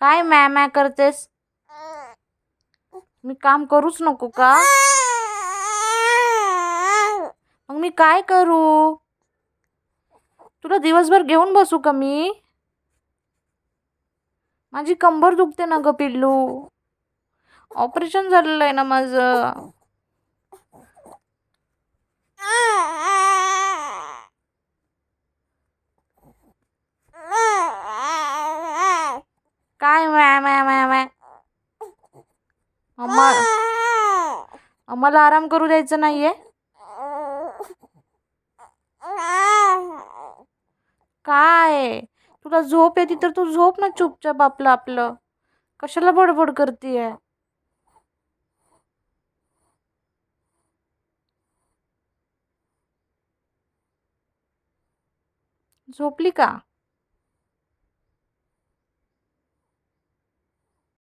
काय मॅ मॅ करतेस? मी काम करूच नको का? मग मी काय करू? तुला दिवसभर घेऊन बसू का मी? माझी कंबर दुखते ना ग पिल्लू. ऑपरेशन झालेलं आहे ना माझं काय मॅ मॅ मॅ मॅ अम्मा आम्हाला आराम करू द्यायचं नाहीये. काय? तुला झोप येते तर तू झोप ना चुपचाप आपलं आपलं. कशाला बडबड करतीये? झोपली का?